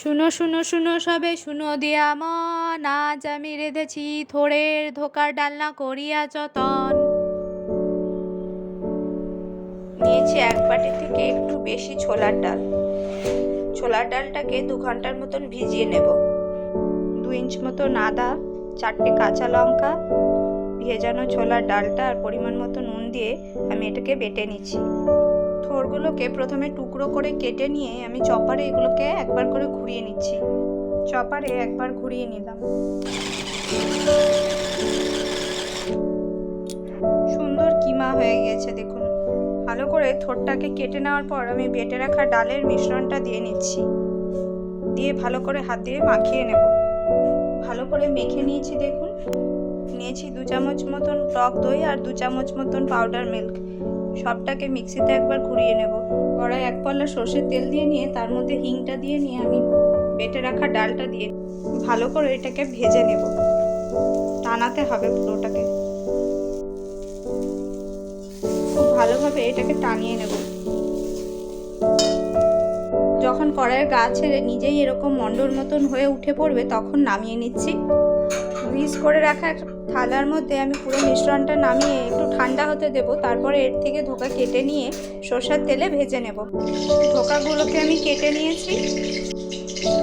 শুনো শুনো শুনো সবে, শুনো দিয়া মন। আজ আমি রেঁধেছি থোড়ের ধোকার ডালনা করিয়া যতন। নিয়েছি এক বাটি থেকে একটু বেশি ছোলার ডাল। ছোলার ডালটাকে দু ঘণ্টার মতন ভিজিয়ে নেব। দু ইঞ্চ মতন আদা, চারটে কাঁচা লঙ্কা, ভেজানো ছোলার ডালটা আর পরিমাণ মতো নুন দিয়ে আমি এটাকে বেটে নিচ্ছি। থোরগুলোকে প্রথমে টুকরো করে কেটে নিয়ে আমি চপারে এগুলোকে একবার করে ঘুরিয়ে নিচ্ছি। চপারে একবার ঘুরিয়ে নিলাম। সুন্দর কিমা হয়ে গেছে, দেখুন। ভালো করে থোরটাকে কেটে নেওয়ার পর আমি বেটে রাখা ডালের মিশ্রণটা দিয়ে নিচ্ছি। দিয়ে ভালো করে হাত দিয়ে মাখিয়ে নেব। ভালো করে মেখে নিয়েছি, দেখুন। নিয়েছি দু চামচ মতন টক দই আর দু চামচ মতন পাউডার মিল্ক সবটাকে মিক্সিতে একবার ঘুরিয়ে নেব। কড়াই এক পাল্লা সর্ষের তেল দিয়ে নিয়ে, তার মধ্যে হিংটা দিয়ে নিয়ে আমি বেটে রাখা ডালটা দিয়ে ভালো করে এটাকে ভেজে নেব। টানাতে হবে পুরোটাকে। খুব ভালোভাবে এটাকে টানিয়ে নেব। যখন কড়াইয়ের গা ছেড়ে নিজেই এরকম মন্ডর মতন হয়ে উঠে পড়বে, তখন নামিয়ে নিচ্ছি। গ্রিস করে রাখা থালার মধ্যে আমি পুরো মিশ্রণটা নামিয়ে একটু ঠান্ডা হতে দেব, তারপরে এর থেকে ধোকা কেটে নিয়ে সর্ষের তেলে ভেজে নেব। ধোকাগুলোকে আমি কেটে নিয়েছি।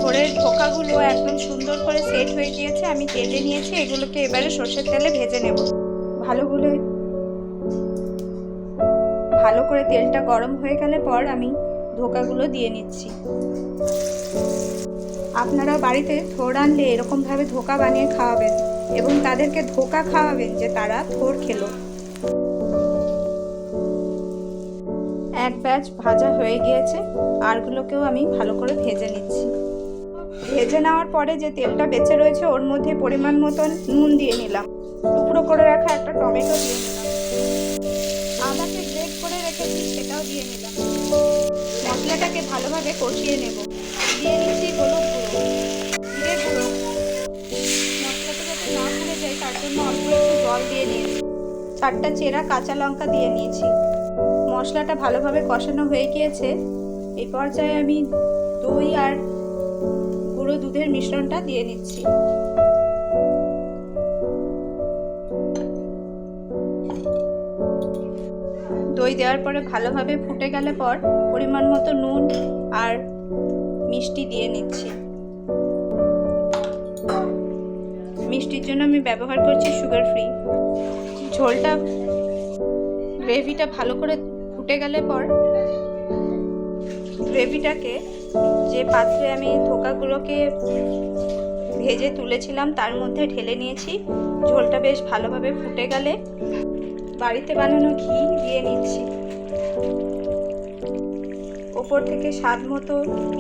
ভোরের ধোকাগুলো একদম সুন্দর করে সেট হয়ে গিয়েছে, আমি কেটে নিয়েছি, এগুলোকে এবারে সর্ষের তেলে ভেজে নেব। ভালো করে ভালো করে তেলটা গরম হয়ে গেলে পর আমি ধোকাগুলো দিয়ে নিচ্ছি। আপনারা বাড়িতে থোড় আনলে এরকমভাবে ধোকা বানিয়ে খাওয়াবেন। এবং তাদেরকে ধোকা খাওয়াবেন যে তারা থোড় খেলো। এক ব্যাচ ভাজা হয়ে গিয়েছে আরগুলোকেও আমি ভালো করে ভেজে নিচ্ছি। ভেজে নেওয়ার পরে যে তেলটা বেঁচে রয়েছে ওর মধ্যে পরিমাণ মতন নুন দিয়ে নিলাম। টুকরো করে রাখা একটা টমেটো দিয়ে নিলাম। আদাকে গ্রেট করে রেখেছি সেটাও দিয়ে নিলাম। মশলাটাকে ভালোভাবে কষিয়ে নেব। দিয়ে নিচ্ছি হলুদ গুঁড়ো। তার জন্য অল্প একটু জল দিয়ে নিয়েছি। চারটা চেরা কাঁচা লঙ্কা দিয়ে নিয়েছি। মশলাটা ভালোভাবে কষানো হয়ে গিয়েছে। এই পর্যায়ে আমি দই আর গুঁড়ো দুধের মিশ্রণটা দিয়ে নিচ্ছি দই দেওয়ার পরে ভালোভাবে ফুটে গেলে পর পরিমাণ মতো নুন আর মিষ্টি দিয়ে নিচ্ছি। মিষ্টির জন্য আমি ব্যবহার করছি সুগার ফ্রি ঝোলটা গ্রেভিটা ভালো করে ফুটে গেলে পর গ্রেভিটাকে যে পাত্রে আমি ধোকাগুলোকে ভেজে তুলেছিলাম তার মধ্যে ঢেলে নিয়েছি। ঝোলটা বেশ ভালোভাবে ফুটে গেলে বাড়িতে বানানো ঘি দিয়ে নিচ্ছি। ওপর থেকে স্বাদ মতো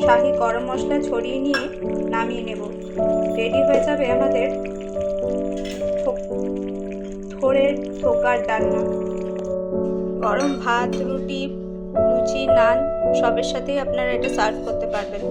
শাহি গরম মশলা ছড়িয়ে নিয়ে নামিয়ে নেব। রেডি হয়ে যাবে আমাদের থোড়ের থোকার ডালনা। গরম ভাত, রুটি, লুচি, নান সবের সাথেই আপনারা এটা সার্ভ করতে পারবেন।